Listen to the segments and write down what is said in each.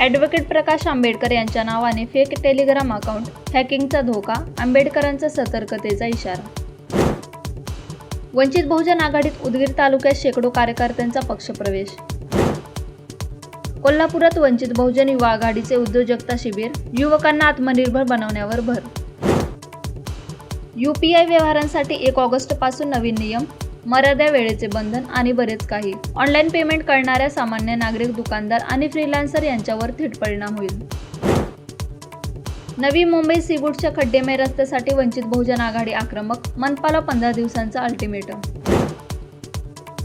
Advocate Prakash Ambedkar यांच्या नावाने fake Telegram account हॅकिंगचा धोका आंबेडकरांचा सतर्कतेचा इशारा. वंचित बहुजन आघाडीत उदगीर तालुक्यात शेकडो कार्यकर्त्यांचा पक्षप्रवेश. कोल्हापुरात वंचित बहुजन युवा आघाडीचे उद्योजकता शिबिर युवकांना आत्मनिर्भर बनवण्यावर भर. यूपीआय व्यवहारांसाठी एक ऑगस्टपासून नवीन नियम मर्यादा वेळेचे बंधन आणि बरेच काही. ऑनलाईन पेमेंट करणाऱ्या सामान्य नागरिक दुकानदार आणि फ्रीलान्सर यांच्यावर थेट परिणाम होईल. नवी मुंबई सीबूटच्या खड्डेमय रस्त्यासाठी वंचित बहुजन आघाडी आक्रमक मनपाला पंधरा दिवसांचा अल्टिमेटम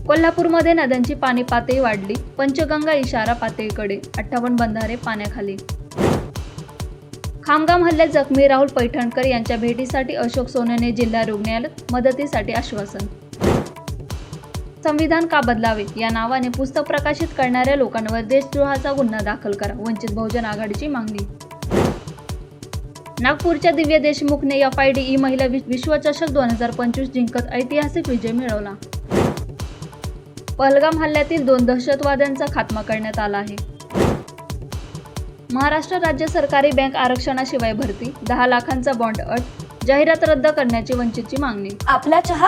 कोल्हापूरमध्ये नद्यांची पाणी पातळी वाढली पंचगंगा इशारा पातळीकडे अठ्ठावन्न बंधारे पाण्याखाली. खामगाम हल्ल्यात जखमी राहुल पैठणकर यांच्या भेटीसाठी अशोक सोनने जिल्हा रुग्णालयात मदतीसाठी आश्वासन. संविधान का बदलावे या नावाने पुस्तक प्रकाशित करणाऱ्या लोकांवर देशद्रोहाचा गुन्हा दाखल करा. वंचित बहुजन आघाडीची मागणी. नागपूरच्या दिव्य देशमुखने एफ आय डी ई महिला विश्वचषक दोन हजार पंचवीस जिंकत ऐतिहासिक विजय मिळवला. पहलगाम हल्ल्यातील दोन दहशतवाद्यांचा खात्मा करण्यात आला आहे. महाराष्ट्र राज्य सरकारी बँक आरक्षणाशिवाय भरती दहा लाखांचा बॉन्ड अट जाहिरात रद्द करण्याची वंचितची मागणी. आपला चहा